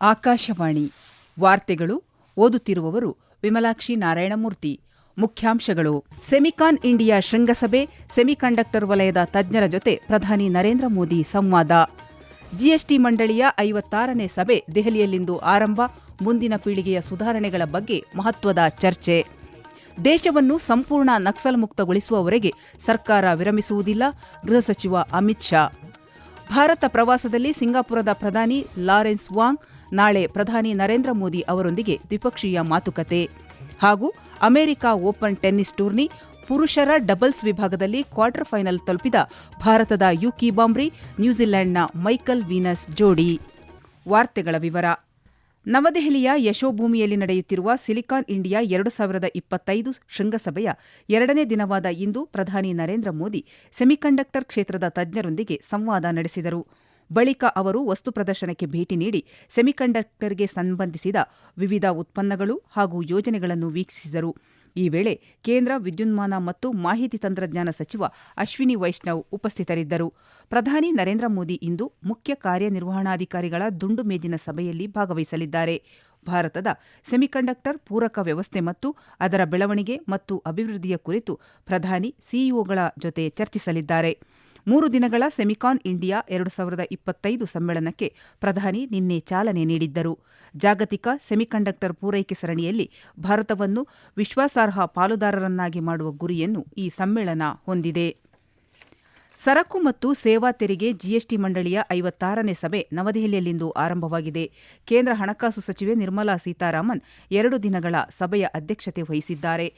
ಆಕಾಶವಾಣಿ ವಾರ್ತೆಗಳು ಓದುತ್ತಿರುವವರು ವಿಮಲಾಕ್ಷಿ ನಾರಾಯಣಮೂರ್ತಿ. ಮುಖ್ಯಾಂಶಗಳು, ಸೆಮಿಕಾನ್ ಇಂಡಿಯಾ ಶೃಂಗಸಭೆ, ಸೆಮಿಕಂಡಕ್ಟರ್ ವಲಯದ ತಜ್ಞರ ಜೊತೆ ಪ್ರಧಾನಿ ನರೇಂದ್ರ ಮೋದಿ ಸಂವಾದ. ಜಿಎಸ್ಟಿ ಮಂಡಳಿಯ ಐವತ್ತಾರನೇ ಸಭೆ ದೆಹಲಿಯಲ್ಲಿಂದು ಆರಂಭ, ಮುಂದಿನ ಪೀಳಿಗೆಯ ಸುಧಾರಣೆಗಳ ಬಗ್ಗೆ ಮಹತ್ವದ ಚರ್ಚೆ. ದೇಶವನ್ನು ಸಂಪೂರ್ಣ ನಕ್ಸಲ್ ಮುಕ್ತಗೊಳಿಸುವವರೆಗೆ ಸರ್ಕಾರ ವಿರಮಿಸುವುದಿಲ್ಲ, ಗೃಹ ಸಚಿವ ಅಮಿತ್ ಶಾ. ಭಾರತ ಪ್ರವಾಸದಲ್ಲಿ ಸಿಂಗಾಪುರದ ಪ್ರಧಾನಿ ಲಾರೆನ್ಸ್ ವಾಂಗ್, ನಾಳೆ ಪ್ರಧಾನಿ ನರೇಂದ್ರ ಮೋದಿ ಅವರೊಂದಿಗೆ ದ್ವಿಪಕ್ಷೀಯ ಮಾತುಕತೆ. ಹಾಗೂ ಅಮೆರಿಕ ಓಪನ್ ಟೆನ್ನಿಸ್ ಟೂರ್ನಿ ಪುರುಷರ ಡಬಲ್ಸ್ ವಿಭಾಗದಲ್ಲಿ ಕ್ವಾರ್ಟರ್ ಫೈನಲ್ ತಲುಪಿದ ಭಾರತದ ಯುಕಿ ಬಾಂಬ್ರಿ, ನ್ಯೂಜಿಲೆಂಡ್ನ ಮೈಕಲ್ ವೀನಸ್ ಜೋಡಿ. ವಾರ್ತೆಗಳ ವಿವರ. ನವದೆಹಲಿಯ ಯಶೋಭೂಮಿಯಲ್ಲಿ ನಡೆಯುತ್ತಿರುವ ಸಿಲಿಕಾನ್ ಇಂಡಿಯಾ ಎರಡು ಸಾವಿರದ ಇಪ್ಪತ್ತೈದು ಶೃಂಗಸಭೆಯ ಎರಡನೇ ದಿನವಾದ ಇಂದು ಪ್ರಧಾನಿ ನರೇಂದ್ರ ಮೋದಿ ಸೆಮಿಕಂಡಕ್ಟರ್ ಕ್ಷೇತ್ರದ ತಜ್ಞರೊಂದಿಗೆ ಸಂವಾದ ನಡೆಸಿದರು. ಬಳಿಕ ಅವರು ವಸ್ತು ಪ್ರದರ್ಶನಕ್ಕೆ ಭೇಟಿ ನೀಡಿ ಸೆಮಿಕಂಡಕ್ಟರ್ಗೆ ಸಂಬಂಧಿಸಿದ ವಿವಿಧ ಉತ್ಪನ್ನಗಳು ಹಾಗೂ ಯೋಜನೆಗಳನ್ನು ವೀಕ್ಷಿಸಿದರು. ಈ ವೇಳೆ ಕೇಂದ್ರ ವಿದ್ಯುನ್ಮಾನ ಮತ್ತು ಮಾಹಿತಿ ತಂತ್ರಜ್ಞಾನ ಸಚಿವ ಅಶ್ವಿನಿ ವೈಷ್ಣವ್ ಉಪಸ್ಥಿತರಿದ್ದರು. ಪ್ರಧಾನಿ ನರೇಂದ್ರ ಮೋದಿ ಇಂದು ಮುಖ್ಯ ಕಾರ್ಯನಿರ್ವಹಣಾಧಿಕಾರಿಗಳ ದುಂಡು ಮೇಜಿನ ಸಭೆಯಲ್ಲಿ ಭಾಗವಹಿಸಲಿದ್ದಾರೆ. ಭಾರತದ ಸೆಮಿಕಂಡಕ್ಟರ್ ಪೂರಕ ವ್ಯವಸ್ಥೆ ಮತ್ತು ಅದರ ಬೆಳವಣಿಗೆ ಮತ್ತು ಅಭಿವೃದ್ಧಿಯ ಕುರಿತು ಪ್ರಧಾನಿ ಸಿಇಒಗಳ ಜೊತೆ ಚರ್ಚಿಸಲಿದ್ದಾರೆ. ಮೂರು ದಿನಗಳ ಸೆಮಿಕಾನ್ ಇಂಡಿಯಾ ಎರಡು ಸಾವಿರದ ಇಪ್ಪತ್ತೈದು ಸಮ್ಮೇಳನಕ್ಕೆ ಪ್ರಧಾನಿ ನಿನ್ನೆ ಚಾಲನೆ ನೀಡಿದ್ದರು. ಜಾಗತಿಕ ಸೆಮಿಕಂಡಕ್ಟರ್ ಪೂರೈಕೆ ಸರಣಿಯಲ್ಲಿ ಭಾರತವನ್ನು ವಿಶ್ವಾಸಾರ್ಹ ಪಾಲುದಾರರನ್ನಾಗಿ ಮಾಡುವ ಗುರಿಯನ್ನು ಈ ಸಮ್ಮೇಳನ ಹೊಂದಿದೆ. ಸರಕು ಮತ್ತು ಸೇವಾ ತೆರಿಗೆ ಜಿಎಸ್ಟಿ ಮಂಡಳಿಯ ಐವತ್ತಾರನೇ ಸಭೆ ನವದೆಹಲಿಯಲ್ಲಿಂದು ಆರಂಭವಾಗಿದೆ. ಕೇಂದ್ರ ಹಣಕಾಸು ಸಚಿವೆ ನಿರ್ಮಲಾ ಸೀತಾರಾಮನ್ ಎರಡು ದಿನಗಳ ಸಭೆಯ ಅಧ್ಯಕ್ಷತೆ ವಹಿಸಿದ್ದಾರೆ.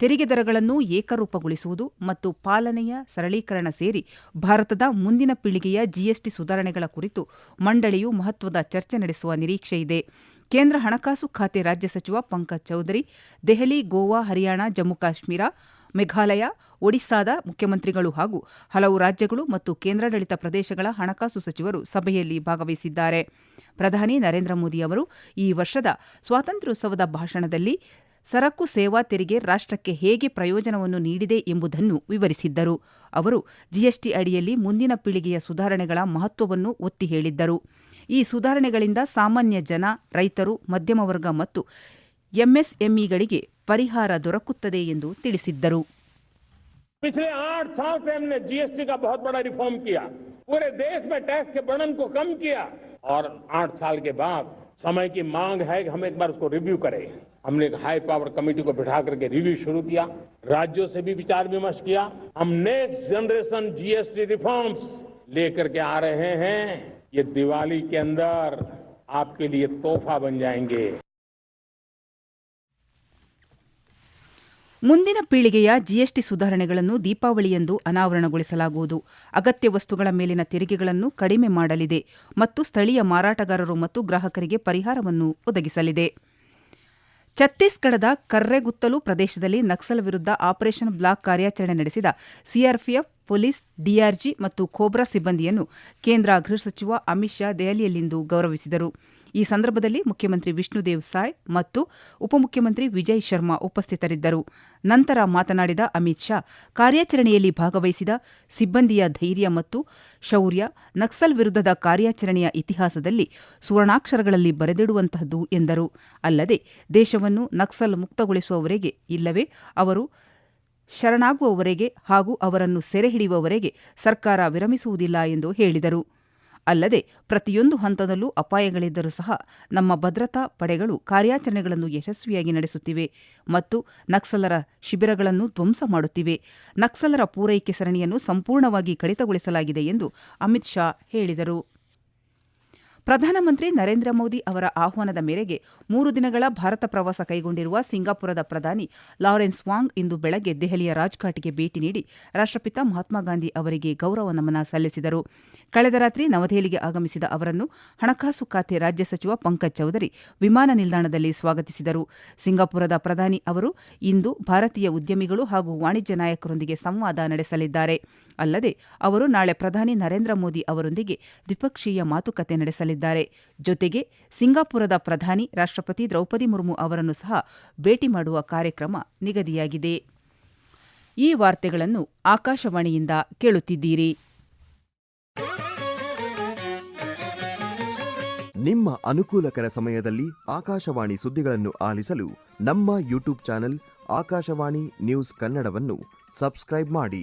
ತೆರಿಗೆ ದರಗಳನ್ನು ಏಕರೂಪಗೊಳಿಸುವುದು ಮತ್ತು ಪಾಲನೆಯ ಸರಳೀಕರಣ ಸೇರಿ ಭಾರತದ ಮುಂದಿನ ಪೀಳಿಗೆಯ ಜಿಎಸ್ಟಿ ಸುಧಾರಣೆಗಳ ಕುರಿತು ಮಂಡಳಿಯು ಮಹತ್ವದ ಚರ್ಚೆ ನಡೆಸುವ ನಿರೀಕ್ಷೆಯಿದೆ ಕೇಂದ್ರ ಹಣಕಾಸು ಖಾತೆ ರಾಜ್ಯ ಸಚಿವ ಪಂಕಜ್ ಚೌಧರಿ, ದೆಹಲಿ, ಗೋವಾ, ಹರಿಯಾಣ, ಜಮ್ಮು ಕಾಶ್ಮೀರ, ಮೇಘಾಲಯ ಒಡಿಶಾದ ಮುಖ್ಯಮಂತ್ರಿಗಳು ಹಾಗೂ ಹಲವು ರಾಜ್ಯಗಳು ಮತ್ತು ಕೇಂದ್ರಾಡಳಿತ ಪ್ರದೇಶಗಳ ಹಣಕಾಸು ಸಚಿವರು ಸಭೆಯಲ್ಲಿ ಭಾಗವಹಿಸಿದ್ದಾರೆ. ಪ್ರಧಾನಿ ನರೇಂದ್ರ ಮೋದಿ ಅವರು ಈ ವರ್ಷದ ಸ್ವಾತಂತ್ರ್ಯೋತ್ಸವದ ಭಾಷಣದಲ್ಲಿ ಸರಕು ಸೇವಾ ತೆರಿಗೆ ರಾಷ್ಟಕ್ಕೆ ಹೇಗೆ ಪ್ರಯೋಜನವನ್ನು ನೀಡಿದೆ ಎಂಬುದನ್ನು ವಿವರಿಸಿದ್ದರು ಅವರು ಜಿಎಸ್ಟಿ ಅಡಿಯಲ್ಲಿ ಮುಂದಿನ ಪೀಳಿಗೆಯ ಸುಧಾರಣೆಗಳ ಮಹತ್ವವನ್ನು ಒತ್ತಿ ಹೇಳಿದ್ದರು ಈ ಸುಧಾರಣೆಗಳಿಂದ ಸಾಮಾನ್ಯ ಜನ ರೈತರು ಮಧ್ಯಮ ವರ್ಗ ಮತ್ತು ಎಂಎಸ್ಎಂಇಗಳಿಗೆ ಪರಿಹಾರ ದೊರಕುತ್ತದೆ ಎಂದು ತಿಳಿಸಿದ್ದರು पिछले आठ साल से हमने जीएसटी का बहुत बड़ा रिफॉर्म किया पूरे देश में टैक्स के बर्डन को कम किया और आठ साल के बाद समय की मांग है कि हम एक बार उसको रिव्यू करें हमने एक हाई पावर कमेटी को बिठा करके रिव्यू शुरू किया राज्यों से भी विचार विमर्श किया हम नेक्स्ट जनरेशन जीएसटी रिफॉर्म्स लेकर के आ रहे हैं ये दिवाली के अंदर आपके लिए तोहफा बन जाएंगे ಮುಂದಿನ ಪೀಳಿಗೆಯ ಜಿಎಸ್ಟಿ ಸುಧಾರಣೆಗಳನ್ನು ದೀಪಾವಳಿಯಂದು ಅನಾವರಣಗೊಳಿಸಲಾಗುವುದು ಅಗತ್ಯ ವಸ್ತುಗಳ ಮೇಲಿನ ತೆರಿಗೆಗಳನ್ನು ಕಡಿಮೆ ಮಾಡಲಿದೆ ಮತ್ತು ಸ್ಥಳೀಯ ಮಾರಾಟಗಾರರು ಮತ್ತು ಗ್ರಾಹಕರಿಗೆ ಪರಿಹಾರವನ್ನು ಒದಗಿಸಲಿದೆ ಛತ್ತೀಸ್ಗಢದ ಕರ್ರೆಗುತ್ತಲು ಪ್ರದೇಶದಲ್ಲಿ ನಕ್ಸಲ್ ವಿರುದ್ಧ ಆಪರೇಷನ್ ಬ್ಲಾಕ್ ಕಾರ್ಯಾಚರಣೆ ನಡೆಸಿದ ಸಿಆರ್ಪಿಎಫ್, ಪೊಲೀಸ್, ಡಿಆರ್ಜಿ ಮತ್ತು ಖೋಬ್ರಾ ಸಿಬ್ಬಂದಿಯನ್ನು ಕೇಂದ್ರ ಗೃಹ ಸಚಿವ ಅಮಿತ್ ಶಾ ದೆಹಲಿಯಲ್ಲಿಂದು ಗೌರವಿಸಿದರು. ಈ ಸಂದರ್ಭದಲ್ಲಿ ಮುಖ್ಯಮಂತ್ರಿ ವಿಷ್ಣುದೇವ್ ಸಾಯ್ ಮತ್ತು ಉಪಮುಖ್ಯಮಂತ್ರಿ ವಿಜಯ್ ಶರ್ಮಾ ಉಪಸ್ಥಿತರಿದ್ದರು. ನಂತರ ಮಾತನಾಡಿದ ಅಮಿತ್ ಶಾ, ಕಾರ್ಯಾಚರಣೆಯಲ್ಲಿ ಭಾಗವಹಿಸಿದ ಸಿಬ್ಬಂದಿಯ ಧೈರ್ಯ ಮತ್ತು ಶೌರ್ಯ, ನಕ್ಸಲ್ ವಿರುದ್ಧದ ಕಾರ್ಯಾಚರಣೆಯ ಇತಿಹಾಸದಲ್ಲಿ ಸುವರ್ಣಾಕ್ಷರಗಳಲ್ಲಿ ಬರೆದಿಡುವಂತಹದ್ದು ಎಂದರು. ಅಲ್ಲದೆ ದೇಶವನ್ನು ನಕ್ಸಲ್ ಮುಕ್ತಗೊಳಿಸುವವರೆಗೆ ಇಲ್ಲವೇ ಅವರು ಶರಣಾಗುವವರೆಗೆ ಹಾಗೂ ಅವರನ್ನು ಸೆರೆ ಹಿಡಿಯುವವರೆಗೆ ಸರ್ಕಾರ ವಿರಮಿಸುವುದಿಲ್ಲ ಎಂದು ಹೇಳಿದರು. ಅಲ್ಲದೆ ಪ್ರತಿಯೊಂದು ಹಂತದಲ್ಲೂ ಅಪಾಯಗಳಿದ್ದರೂ ಸಹ ನಮ್ಮ ಭದ್ರತಾ ಪಡೆಗಳು ಕಾರ್ಯಾಚರಣೆಗಳನ್ನು ಯಶಸ್ವಿಯಾಗಿ ನಡೆಸುತ್ತಿವೆ ಮತ್ತು ನಕ್ಸಲರ ಶಿಬಿರಗಳನ್ನು ಧ್ವಂಸ ಮಾಡುತ್ತಿವೆ. ನಕ್ಸಲರ ಪೂರೈಕೆ ಸರಣಿಯನ್ನು ಸಂಪೂರ್ಣವಾಗಿ ಕಡಿತಗೊಳಿಸಲಾಗಿದೆ ಎಂದು ಅಮಿತ್ ಶಾ ಹೇಳಿದರು. ಪ್ರಧಾನಮಂತ್ರಿ ನರೇಂದ್ರ ಮೋದಿ ಅವರ ಆಹ್ವಾನದ ಮೇರೆಗೆ ಮೂರು ದಿನಗಳ ಭಾರತ ಪ್ರವಾಸ ಕೈಗೊಂಡಿರುವ ಸಿಂಗಾಪುರದ ಪ್ರಧಾನಿ ಲಾರೆನ್ಸ್ ವಾಂಗ್ ಇಂದು ಬೆಳಗ್ಗೆ ದೆಹಲಿಯ ರಾಜ್ಘಾಟ್ಗೆ ಭೇಟಿ ನೀಡಿ ರಾಷ್ಟಪಿತ ಮಹಾತ್ಮ ಗಾಂಧಿ ಅವರಿಗೆ ಗೌರವ ನಮನ ಸಲ್ಲಿಸಿದರು. ಕಳೆದ ರಾತ್ರಿ ನವದೆಹಲಿಗೆ ಆಗಮಿಸಿದ ಅವರನ್ನು ಹಣಕಾಸು ಖಾತೆ ರಾಜ್ಯ ಸಚಿವ ಪಂಕಜ್ ಚೌಧರಿ ವಿಮಾನ ನಿಲ್ದಾಣದಲ್ಲಿ ಸ್ವಾಗತಿಸಿದರು. ಸಿಂಗಾಪುರದ ಪ್ರಧಾನಿ ಅವರು ಇಂದು ಭಾರತೀಯ ಉದ್ಯಮಿಗಳು ಹಾಗೂ ವಾಣಿಜ್ಯ ನಾಯಕರೊಂದಿಗೆ ಸಂವಾದ ನಡೆಸಲಿದ್ದಾರೆ. ಅಲ್ಲದೆ ಅವರು ನಾಳೆ ಪ್ರಧಾನಿ ನರೇಂದ್ರ ಮೋದಿ ಅವರೊಂದಿಗೆ ದ್ವಿಪಕ್ಷೀಯ ಮಾತುಕತೆ ನಡೆಸಲಿದ್ದಾರೆ. ಜೊತೆಗೆ ಸಿಂಗಾಪುರದ ಪ್ರಧಾನಿ ರಾಷ್ಟ್ರಪತಿ ದ್ರೌಪದಿ ಮುರ್ಮು ಅವರನ್ನು ಸಹ ಭೇಟಿ ಮಾಡುವ ಕಾರ್ಯಕ್ರಮ ನಿಗದಿಯಾಗಿದೆ. ಈ ವಾರ್ತೆಗಳನ್ನು ಆಕಾಶವಾಣಿಯಿಂದ ಕೇಳುತ್ತಿದ್ದೀರಿ. ನಿಮ್ಮ ಅನುಕೂಲಕರ ಸಮಯದಲ್ಲಿ ಆಕಾಶವಾಣಿ ಸುದ್ದಿಗಳನ್ನು ಆಲಿಸಲು ನಮ್ಮ ಯೂಟ್ಯೂಬ್ ಚಾನೆಲ್ ಆಕಾಶವಾಣಿ ನ್ಯೂಸ್ ಕನ್ನಡವನ್ನು ಸಬ್ಸ್ಕ್ರೈಬ್ ಮಾಡಿ.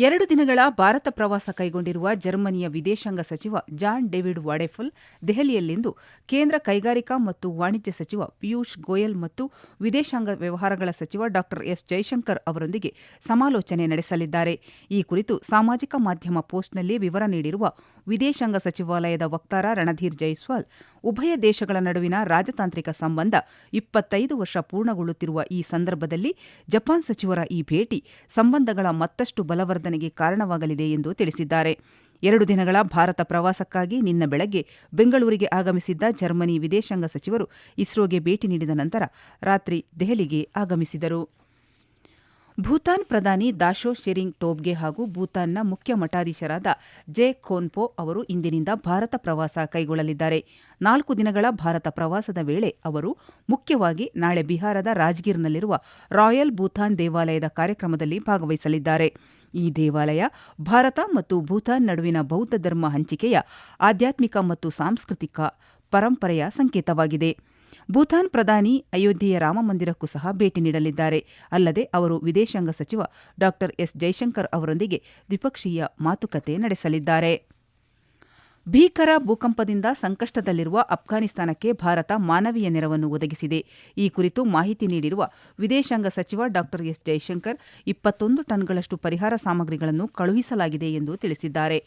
ಎರಡು ದಿನಗಳ ಭಾರತ ಪ್ರವಾಸ ಕೈಗೊಂಡಿರುವ ಜರ್ಮನಿಯ ವಿದೇಶಾಂಗ ಸಚಿವ ಜಾನ್ ಡೇವಿಡ್ ವಾಡೆಫುಲ್ ದೆಹಲಿಯಲ್ಲಿಂದು ಕೇಂದ್ರ ಕೈಗಾರಿಕಾ ಮತ್ತು ವಾಣಿಜ್ಯ ಸಚಿವ ಪಿಯೂಷ್ ಗೋಯಲ್ ಮತ್ತು ವಿದೇಶಾಂಗ ವ್ಯವಹಾರಗಳ ಸಚಿವ ಡಾ ಎಸ್ ಜೈಶಂಕರ್ ಅವರೊಂದಿಗೆ ಸಮಾಲೋಚನೆ ನಡೆಸಲಿದ್ದಾರೆ. ಈ ಕುರಿತು ಸಾಮಾಜಿಕ ಮಾಧ್ಯಮ ಪೋಸ್ಟ್ನಲ್ಲಿ ವಿವರ ನೀಡಿರುವ ವಿದೇಶಾಂಗ ಸಚಿವಾಲಯದ ವಕ್ತಾರ ರಣಧೀರ್ ಜೈಸ್ವಾಲ್ ಉಭಯ ದೇಶಗಳ ನಡುವಿನ ರಾಜತಾಂತ್ರಿಕ ಸಂಬಂಧ ಇಪ್ಪತ್ತೈದು ವರ್ಷ ಪೂರ್ಣಗೊಳ್ಳುತ್ತಿರುವ ಈ ಸಂದರ್ಭದಲ್ಲಿ ಜಪಾನ್ ಸಚಿವರ ಈ ಭೇಟಿ ಸಂಬಂಧಗಳ ಮತ್ತಷ್ಟು ಬಲವರ್ಧನೆಗೆ ಕಾರಣವಾಗಲಿದೆ ಎಂದು ತಿಳಿಸಿದ್ದಾರೆ. ಎರಡು ದಿನಗಳ ಭಾರತ ಪ್ರವಾಸಕ್ಕಾಗಿ ನಿನ್ನ ಬೆಳಗ್ಗೆ ಬೆಂಗಳೂರಿಗೆ ಆಗಮಿಸಿದ್ದ ಜರ್ಮನಿ ವಿದೇಶಾಂಗ ಸಚಿವರು ಇಸ್ರೋಗೆ ಭೇಟಿ ನೀಡಿದ ನಂತರ ರಾತ್ರಿ ದೆಹಲಿಗೆ ಆಗಮಿಸಿದರು. ಭೂತಾನ್ ಪ್ರಧಾನಿ ದಾಶೋ ಶೆರಿಂಗ್ ಟೋಬ್ಗೆ ಹಾಗೂ ಭೂತಾನ್ನ ಮುಖ್ಯ ಮಠಾಧೀಶರಾದ ಜೆ ಖೋನ್ಪೋ ಅವರು ಇಂದಿನಿಂದ ಭಾರತ ಪ್ರವಾಸ ಕೈಗೊಳ್ಳಲಿದ್ದಾರೆ. ನಾಲ್ಕು ದಿನಗಳ ಭಾರತ ಪ್ರವಾಸದ ವೇಳೆ ಅವರು ಮುಖ್ಯವಾಗಿ ನಾಳೆ ಬಿಹಾರದ ರಾಜ್ಗೀರ್ನಲ್ಲಿರುವ ರಾಯಲ್ ಭೂತಾನ್ ದೇವಾಲಯದ ಕಾರ್ಯಕ್ರಮದಲ್ಲಿ ಭಾಗವಹಿಸಲಿದ್ದಾರೆ. ಈ ದೇವಾಲಯ ಭಾರತ ಮತ್ತು ಭೂತಾನ್ ನಡುವಿನ ಬೌದ್ಧ ಧರ್ಮ ಹಂಚಿಕೆಯ ಆಧ್ಯಾತ್ಮಿಕ ಮತ್ತು ಸಾಂಸ್ಕೃತಿಕ ಪರಂಪರೆಯ ಸಂಕೇತವಾಗಿದೆ. ಭೂತಾನ್ ಪ್ರಧಾನಿ ಅಯೋಧ್ಯೆಯ ರಾಮಮಂದಿರಕ್ಕೂ ಸಹ ಭೇಟಿ ನೀಡಲಿದ್ದಾರೆ. ಅಲ್ಲದೆ ಅವರು ವಿದೇಶಾಂಗ ಸಚಿವ ಡಾ ಎಸ್ ಜೈಶಂಕರ್ ಅವರೊಂದಿಗೆ ದ್ವಿಪಕ್ಷೀಯ ಮಾತುಕತೆ ನಡೆಸಲಿದ್ದಾರೆ. ಭೀಕರ ಭೂಕಂಪದಿಂದ ಸಂಕಷ್ಟದಲ್ಲಿರುವ ಅಫ್ಘಾನಿಸ್ತಾನಕ್ಕೆ ಭಾರತ ಮಾನವೀಯ ನೆರವನ್ನು ಒದಗಿಸಿದೆ. ಈ ಕುರಿತು ಮಾಹಿತಿ ನೀಡಿರುವ ವಿದೇಶಾಂಗ ಸಚಿವ ಡಾ ಎಸ್ ಜೈಶಂಕರ್, ಇಪ್ಪತ್ತೊಂದು ಟನ್ಗಳಷ್ಟು ಪರಿಹಾರ ಸಾಮಗ್ರಿಗಳನ್ನು ಕಳುಹಿಸಲಾಗಿದೆ ಎಂದು ತಿಳಿಸಿದ್ದಾರೆ.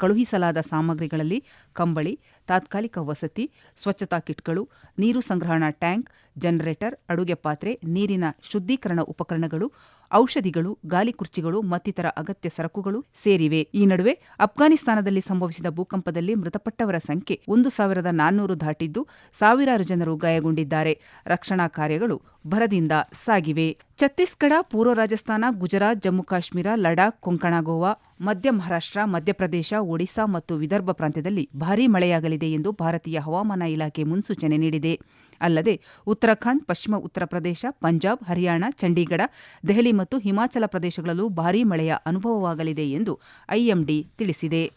ಕಳುಹಿಸಲಾದ ಸಾಮಗ್ರಿಗಳಲ್ಲಿ ಕಂಬಳಿ ತಾತ್ಕಾಲಿಕ ವಸತಿ, ಸ್ವಚ್ಛತಾ ಕಿಟ್ಗಳು, ನೀರು ಸಂಗ್ರಹಣಾ ಟ್ಯಾಂಕ್, ಜನರೇಟರ್, ಅಡುಗೆ ಪಾತ್ರೆ, ನೀರಿನ ಶುದ್ಧೀಕರಣ ಉಪಕರಣಗಳು, ಔಷಧಿಗಳು, ಗಾಲಿ ಕುರ್ಚಿಗಳು ಮತ್ತಿತರ ಅಗತ್ಯ ಸರಕುಗಳು ಸೇರಿವೆ. ಈ ನಡುವೆ ಅಫ್ಘಾನಿಸ್ತಾನದಲ್ಲಿ ಸಂಭವಿಸಿದ ಭೂಕಂಪದಲ್ಲಿ ಮೃತಪಟ್ಟವರ ಸಂಖ್ಯೆ ಒಂದು ಸಾವಿರದ ನಾನ್ನೂರು ದಾಟಿದ್ದು ಸಾವಿರಾರು ಜನರು ಗಾಯಗೊಂಡಿದ್ದಾರೆ. ರಕ್ಷಣಾ ಕಾರ್ಯಗಳು ಭರದಿಂದ ಸಾಗಿವೆ. ಛತ್ತೀಸ್ಗಢ, ಪೂರ್ವ ರಾಜಸ್ಥಾನ, ಗುಜರಾತ್, ಜಮ್ಮು ಕಾಶ್ಮೀರ, ಲಡಾಖ್, ಕೊಂಕಣ, ಗೋವಾ, ಮಧ್ಯ ಮಹಾರಾಷ್ಟ್ರ, ಮಧ್ಯಪ್ರದೇಶ ಒಡಿಶಾ ಮತ್ತು ವಿದರ್ಭ ಪ್ರಾಂತ್ಯದಲ್ಲಿ ಭಾರೀ ಮಳೆಯಾಗಲಿದೆ ಎಂದು ಭಾರತೀಯ ಹವಾಮಾನ ಇಲಾಖೆ ಮುನ್ಸೂಚನೆ ನೀಡಿದೆ. ಅಲ್ಲದೆ ಉತ್ತರಾಖಂಡ್, ಪಶ್ಚಿಮ ಉತ್ತರ ಪ್ರದೇಶ, ಪಂಜಾಬ್, ಹರಿಯಾಣ, ಚಂಡೀಗಢ, ದೆಹಲಿ ಮತ್ತು ಹಿಮಾಚಲ ಪ್ರದೇಶಗಳಲ್ಲೂ ಭಾರೀ ಮಳೆಯ ಅನುಭವವಾಗಲಿದೆ ಎಂದು ಐಎಂಡಿ ತಿಳಿಸಿದೆ.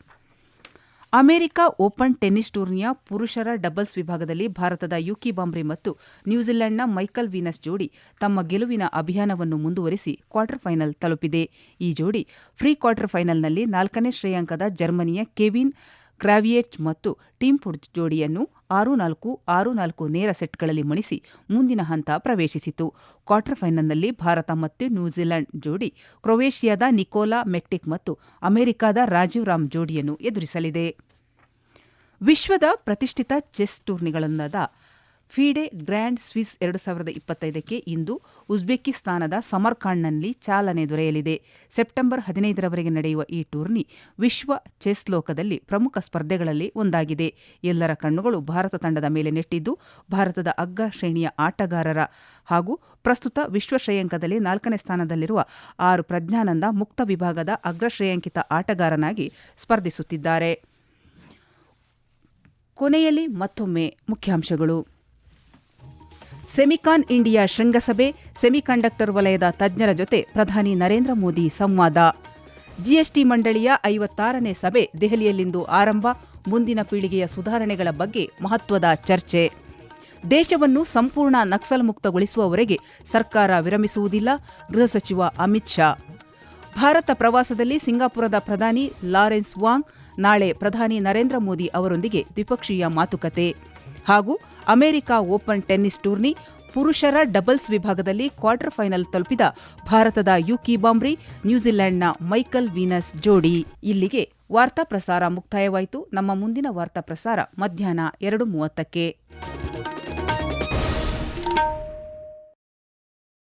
ಅಮೆರಿಕ ಓಪನ್ ಟೆನ್ನಿಸ್ ಟೂರ್ನಿಯ ಪುರುಷರ ಡಬಲ್ಸ್ ವಿಭಾಗದಲ್ಲಿ ಭಾರತದ ಯುಕಿ ಬಾಂಬ್ರಿ ಮತ್ತು ನ್ಯೂಜಿಲೆಂಡ್ನ ಮೈಕಲ್ ವೀನಸ್ ಜೋಡಿ ತಮ್ಮ ಗೆಲುವಿನ ಅಭಿಯಾನವನ್ನು ಮುಂದುವರಿಸಿ ಕ್ವಾರ್ಟರ್ ಫೈನಲ್ ತಲುಪಿದೆ. ಈ ಜೋಡಿ ಫ್ರೀ ಕ್ವಾರ್ಟರ್ ಫೈನಲ್ನಲ್ಲಿ ನಾಲ್ಕನೇ ಶ್ರೇಯಾಂಕದ ಜರ್ಮನಿಯ ಕೆವಿನ್ ಕ್ರಾವಿಯೇಟ್ ಮತ್ತು ಟೀಮ್ ಫುಡ್ ಜೋಡಿಯನ್ನು ಆರು ನಾಲ್ಕು ಆರು ನಾಲ್ಕು ನೇರ ಸೆಟ್ಗಳಲ್ಲಿ ಮಣಿಸಿ ಮುಂದಿನ ಹಂತ ಪ್ರವೇಶಿಸಿತು. ಕ್ವಾರ್ಟರ್ ಫೈನಲ್ನಲ್ಲಿ ಭಾರತ ಮತ್ತು ನ್ಯೂಜಿಲೆಂಡ್ ಜೋಡಿ ಕ್ರೊವೇಷಿಯಾದ ನಿಕೋಲಾ ಮೆಕ್ಟಿಕ್ ಮತ್ತು ಅಮೆರಿಕಾದ ರಾಜೀವ್ ರಾಮ್ ಜೋಡಿಯನ್ನು ಎದುರಿಸಲಿದೆ. ವಿಶ್ವದ ಪ್ರತಿಷ್ಠಿತ ಚೆಸ್ ಟೂರ್ನಿಗಳೊಂದಾದ ಫೀಡೆ ಗ್ರ್ಯಾಂಡ್ ಸ್ವಿಸ್ ಎರಡು ಸಾವಿರದ ಇಪ್ಪತ್ತೈದಕ್ಕೆ ಇಂದು ಉಜ್ಬೇಕಿಸ್ತಾನದ ಸಮರ್ಕಾಂಡ್ನಲ್ಲಿ ಚಾಲನೆ ದೊರೆಯಲಿದೆ. ಸೆಪ್ಟೆಂಬರ್ ಹದಿನೈದರವರೆಗೆ ನಡೆಯುವ ಈ ಟೂರ್ನಿ ವಿಶ್ವ ಚೆಸ್ ಲೋಕದಲ್ಲಿ ಪ್ರಮುಖ ಸ್ಪರ್ಧೆಗಳಲ್ಲಿ ಒಂದಾಗಿದೆ. ಎಲ್ಲರ ಕಣ್ಣುಗಳು ಭಾರತ ತಂಡದ ಮೇಲೆ ನೆಟ್ಟಿದ್ದು, ಭಾರತದ ಅಗ್ಗ ಶ್ರೇಣಿಯ ಆಟಗಾರರ ಹಾಗೂ ಪ್ರಸ್ತುತ ವಿಶ್ವ ಶ್ರೇಯಾಂಕದಲ್ಲಿ ನಾಲ್ಕನೇ ಸ್ಥಾನದಲ್ಲಿರುವ ಆರು ಪ್ರಜ್ಞಾನಂದ ಮುಕ್ತ ವಿಭಾಗದ ಅಗ್ರ ಶ್ರೇಯಾಂಕಿತ ಆಟಗಾರನಾಗಿ ಸ್ಪರ್ಧಿಸುತ್ತಿದ್ದಾರೆ. ಕೊನೆಯಲ್ಲಿ ಮತ್ತೊಮ್ಮೆ ಮುಖ್ಯಾಂಶಗಳು. ಸೆಮಿಕಾನ್ ಇಂಡಿಯಾ ಶೃಂಗಸಭೆ, ಸೆಮಿಕಂಡಕ್ಟರ್ ವಲಯದ ತಜ್ಞರ ಜೊತೆ ಪ್ರಧಾನಿ ನರೇಂದ್ರ ಮೋದಿ ಸಂವಾದ. ಜಿಎಸ್ಟಿ ಮಂಡಳಿಯ ಐವತ್ತಾರನೇ ಸಭೆ ದೆಹಲಿಯಲ್ಲಿಂದು ಆರಂಭ, ಮುಂದಿನ ಪೀಳಿಗೆಯ ಸುಧಾರಣೆಗಳ ಬಗ್ಗೆ ಮಹತ್ವದ ಚರ್ಚೆ. ದೇಶವನ್ನು ಸಂಪೂರ್ಣ ನಕ್ಸಲ್ ಮುಕ್ತಗೊಳಿಸುವವರೆಗೆ ಸರ್ಕಾರ ವಿರಮಿಸುವುದಿಲ್ಲ, ಗೃಹ ಸಚಿವ ಅಮಿತ್ ಶಾ. ಭಾರತ ಪ್ರವಾಸದಲ್ಲಿ ಸಿಂಗಾಪುರದ ಪ್ರಧಾನಿ ಲಾರೆನ್ಸ್ ವಾಂಗ್, ನಾಳೆ ಪ್ರಧಾನಿ ನರೇಂದ್ರ ಮೋದಿ ಅವರೊಂದಿಗೆ ದ್ವಿಪಕ್ಷೀಯ ಮಾತುಕತೆ. ಹಾಗೂ ಅಮೆರಿಕ ಓಪನ್ ಟೆನ್ನಿಸ್ ಟೂರ್ನಿ ಪುರುಷರ ಡಬಲ್ಸ್ ವಿಭಾಗದಲ್ಲಿ ಕ್ವಾರ್ಟರ್ ಫೈನಲ್ ತಲುಪಿದ ಭಾರತದ ಯುಕಿ ಬಾಂಬ್ರಿ ನ್ಯೂಜಿಲೆಂಡ್ನ ಮೈಕಲ್ ವೀನಸ್ ಜೋಡಿ. ಇಲ್ಲಿಗೆ ವಾರ್ತಾ ಪ್ರಸಾರ ಮುಕ್ತಾಯವಾಯಿತು. ನಮ್ಮ ಮುಂದಿನ ವಾರ್ತಾ ಪ್ರಸಾರ ಮಧ್ಯಾಹ್ನ ಎರಡು ಮೂವತ್ತಕ್ಕೆ.